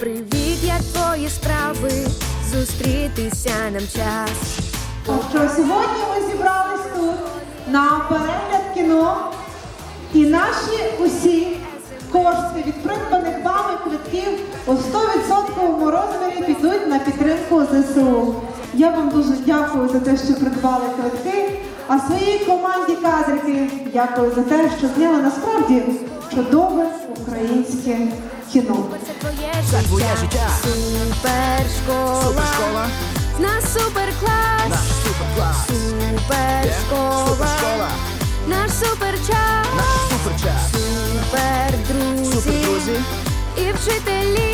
Привіт, як твої справи, зустрітися нам час. що сьогодні ми зібрались тут на перегляд кіно, і наші усі кошти від придбаних вами квитків у 100% розмірі підуть на підтримку ЗСУ. Я вам дуже дякую за те, що придбали квитки. А своїй команді кадрики дякую за те, що зняли насправді чудове українське кіно. Це твоє життя. життя. Супершкола. Супершкола, В суперклас. наш суперклас. Супершкола. Супершкола, Наш суперчас. наш суперчас. Супердрузі. Супердрузі, І вчителі.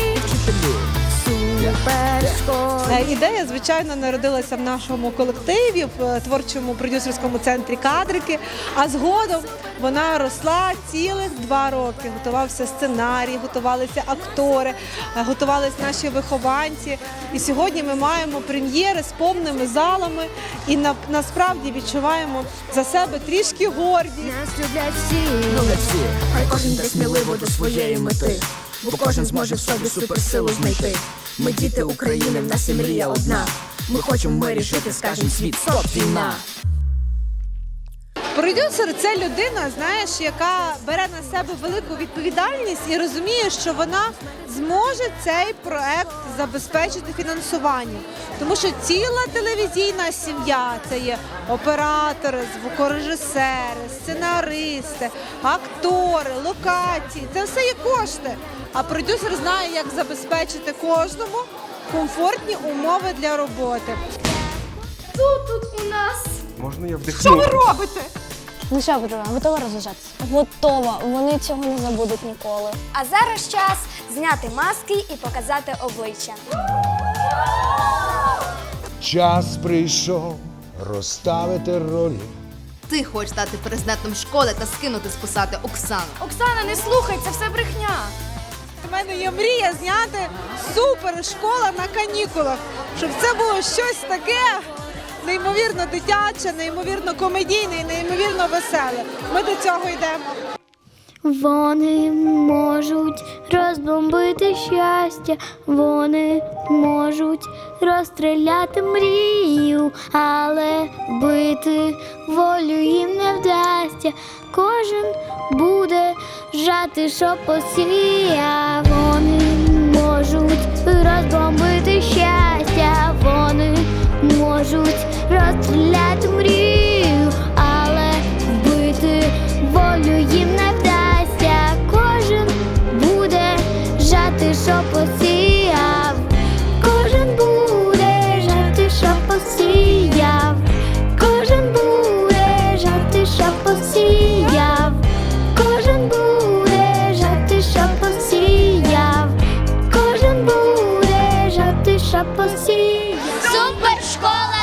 Е, Ідея, звичайно, народилася в нашому колективі, в е, творчому продюсерському центрі кадрики. А згодом вона росла цілих два роки. Готувався сценарій, готувалися актори, е, готувалися наші вихованці. І сьогодні ми маємо прем'єри з повними залами і на, насправді відчуваємо за себе трішки гордість. Нас люблять всі. Люблять всі, хай кожен йде сміливо до своєї мети, бо кожен зможе в собі суперсилу знайти. Ми діти України, в нас і мрія одна. Ми хочемо вирішити, скажем світ, стоп, війна. Продюсер це людина, знаєш, яка бере на себе велику відповідальність і розуміє, що вона зможе цей проект забезпечити фінансуванням. Тому що ціла телевізійна сім'я це є оператори, звукорежисери, сценаристи, актори, локації. Це все є кошти. А продюсер знає, як забезпечити кожному комфортні умови для роботи. Тут тут у нас. Можна я вдихну? Що ви робите? Ну що, Петро, готова розважатися? Готова. Вони цього не забудуть ніколи. А зараз час зняти маски і показати обличчя. Час прийшов розставити ролі. Ти хочеш стати президентом школи та скинути з посади Оксану. Оксана, не слухай, це все брехня. У мене є мрія зняти супер школа на канікулах, щоб це було щось таке неймовірно дитяче, неймовірно комедійне неймовірно веселе. Ми до цього йдемо. Вони можуть розбомбити щастя, вони можуть розстріляти мрію, але бити волю їм не вдасться. Кожен буде жати, що посіяв. Вони Super Escola!